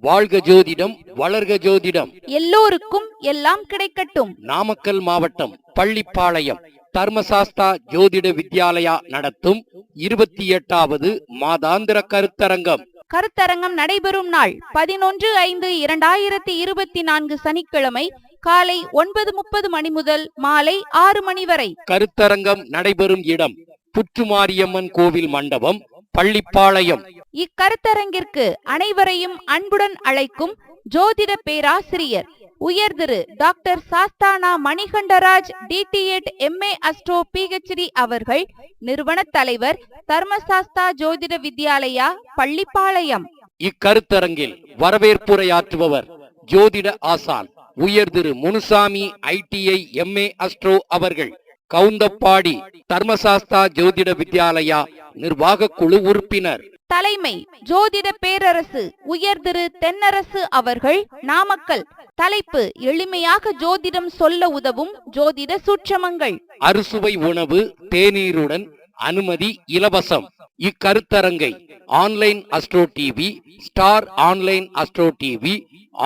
வாழ்க ஜோதிடம் வளர்க ஜோதிடம். எல்லோருக்கும் எல்லாம் கிடைக்கட்டும். நாமக்கல் மாவட்டம் பள்ளிப்பாளையம் தர்மசாஸ்தா ஜோதிட வித்யாலயா நடத்தும் இருபத்தி எட்டாவது மாதாந்திர கருத்தரங்கம். கருத்தரங்கம் நடைபெறும் நாள் பதினொன்று ஐந்து இரண்டாயிரத்தி இருபத்தி நான்கு சனிக்கிழமை காலை ஒன்பது முப்பது மணி முதல் மாலை ஆறு மணி வரை. கருத்தரங்கம் நடைபெறும் இடம் புற்றுமாரியம்மன் கோவில் மண்டபம் பள்ளிப்பாளையம். இக்கருத்தரங்கிற்கு அனைவரையும் அன்புடன் அழைக்கும் ஜோதிட பேராசிரியர் உயர் திரு doctor Sasthana Manikandaraj DTEd MA astro PhD அவர்கள் நிறுவன தலைவர் தர்மசாஸ்தா ஜோதிட வித்யாலயா பள்ளிப்பாளையம். இக்கருத்தரங்கில் வரவேற்புரையாற்றுபவர் ஜோதிட ஆசான் உயர் திரு முனுசாமி ஐடிஐ எம்ஏ அஸ்ட்ரோ அவர்கள். கவுந்தப்பாடி தர்மசாஸ்தா ஜோதிட வித்யாலயா நிர்வாக குழு உறுப்பினர். தலைமை ஜோதிட பேரரசு உயர் திரு தென்னரசு அவர்கள் நாமக்கல். தலைப்பு எளிமையாக ஜோதிடம் சொல்ல உதவும் ஜோதிட சூட்சமங்கள். அறுசுவை உணவு தேநீருடன் அனுமதி இலவசம். இக்கருத்தரங்கை online astro TV star online astro TV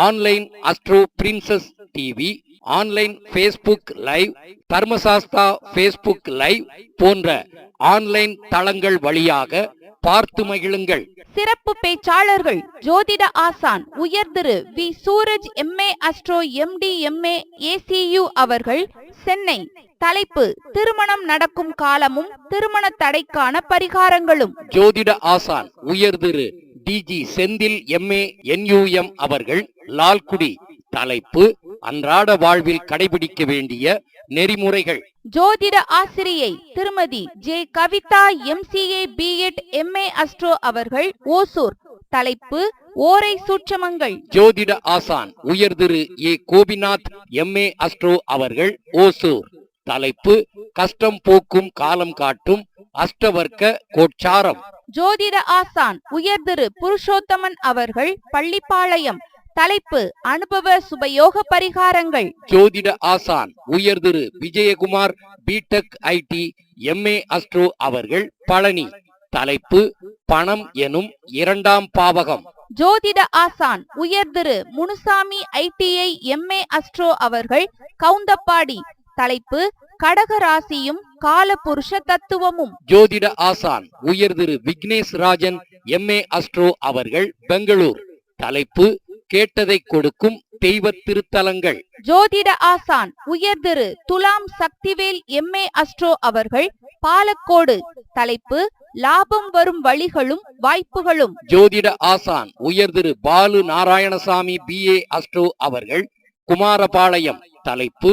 online astro princess TV online Facebook live Dharmasastha Facebook live போன்ற ஆன்லைன் தளங்கள் வழியாக பார்த்து மகிழுங்கள். சிறப்பு பேச்சாளர்கள் ஜோதிட ஆசான் உயர் திரு V. Sooraj MA astro MD MA ACU அவர்கள் சென்னை தலைப்பு திருமணம் நடக்கும் காலமும் திருமண தடைக்கான பரிகாரங்களும். ஜோதிட ஆசான் உயர் திரு டிஜி செந்தில் எம்ஏ என்யூஎம் அவர்கள் லால்குடி தலைப்பு அன்றாட வாழ்வில் கடைபிடிக்க வேண்டிய நெறிமுறைகள். ஜோதிட ஆசிரியை திருமதி J. Kavitha MCA BEd MA astro அவர்கள் ஓசூர். தலைப்பு ஓரை சூட்சமங்கள். ஜோதிட ஆசான் உயர் திரு ஏ. கோபிநாத் எம்ஏ அஸ்ட்ரோ அவர்கள் ஓசூர். தலைப்பு கஷ்டம் போக்கும் காலம் காட்டும் அஷ்டவர்க்க கோட்சாரம். ஜோதிட ஆசான் உயர் திரு புருஷோத்தமன் அவர்கள் பள்ளிப்பாளையம். தலைப்பு அனுபவ சுபயோக பரிகாரங்கள். ஜோதிட ஆசான் உயர் திரு Vijayakumar BTech IT MA astro அவர்கள் பழனி. தலைப்பு பணம் எனும் இரண்டாம் பாவகம். ஜோதிட ஆசான் உயர் திரு முனுசாமி ஐடிஐ எம்ஏ அஸ்ட்ரோ அவர்கள் கவுந்தப்பாடி. தலைப்பு கடக ராசியும் காலபுருஷ தத்துவமும். ஜோதிட ஆசான் உயர் திரு விக்னேஷ் ராஜன் எம்ஏ அஸ்ட்ரோ அவர்கள் பெங்களூர். தலைப்பு கேட்டதை கொடுக்கும் தெய்வ திருத்தலங்கள். ஜோதிட ஆசான் உயர் திரு துலாம் சக்திவேல் எம்ஏ அஸ்ட்ரோ அவர்கள் பாலக்கோடு தலைப்பு லாபம் வரும் வழிகளும் வாய்ப்புகளும். ஜோதிட ஆசான் உயர் திரு பாலு நாராயணசாமி பிஏ அஸ்ட்ரோ அவர்கள் குமாரபாளையம் தலைப்பு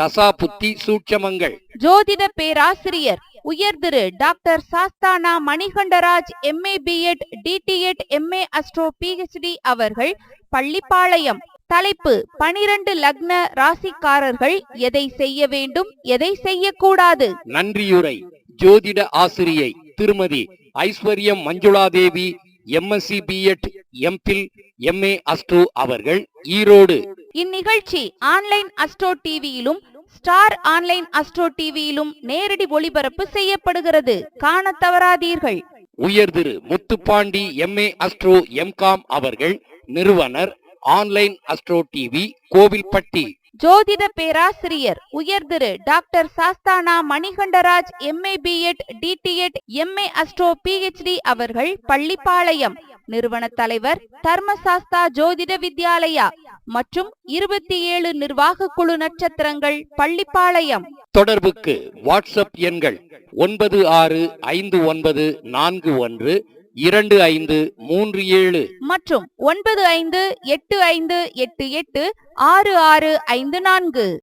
தசா புத்தி சூட்சமங்கள். ஜோதிட பேராசிரியர் உயர் திரு doctor Sasthana Manikandaraj MA BEd DTEd MA astro PhD அவர்கள் பள்ளிப்பாளையம் தலைப்பு பனிரெண்டு லக்ன ராசிக்காரர்கள் எதை செய்ய வேண்டும் எதை செய்யக்கூடாது? நன்றியுரை. ஜோதிட ஆசிரியை திருமதி Aishwaryam Manjuladevi MSc BEd MPhil MA astro அவர்கள் ஈரோடு. இந்நிகழ்ச்சி ஆன்லைன் அஸ்ட்ரோ டிவியிலும் ஸ்டார் ஆன்லைன் அஸ்ட்ரோ டிவியிலும் நேரடி ஒளிபரப்பு செய்யப்படுகிறது. காண தவறாதீர்கள் உயர் திரு முத்துப்பாண்டி எம்ஏ அஸ்ட்ரோ எம்காம் அவர்கள் நிறுவனர் ஆன்லைன் அஸ்ட்ரோ டிவி கோவில்பட்டி. ஜோதிட பேராசிரியர் உயர் திரு doctor Sasthana Manikandaraj MA BEd DTEd MA astro PhD அவர்கள் பள்ளிப்பாளையம். நிறுவன தலைவர் தர்மசாஸ்தா ஜோதிட வித்யாலயா மற்றும் இருபத்தி ஏழு நிர்வாக குழு நட்சத்திரங்கள் பள்ளிப்பாளையம். தொடர்புக்கு வாட்ஸ்அப் எண்கள் ஒன்பது ஆறு ஐந்து ஒன்பது நான்கு ஒன்று இரண்டு ஐந்து மூன்று ஏழு. மற்றும் ஒன்பது ஐந்து எட்டு ஐந்து எட்டு எட்டு ஆறு ஆறு ஐந்து நான்கு.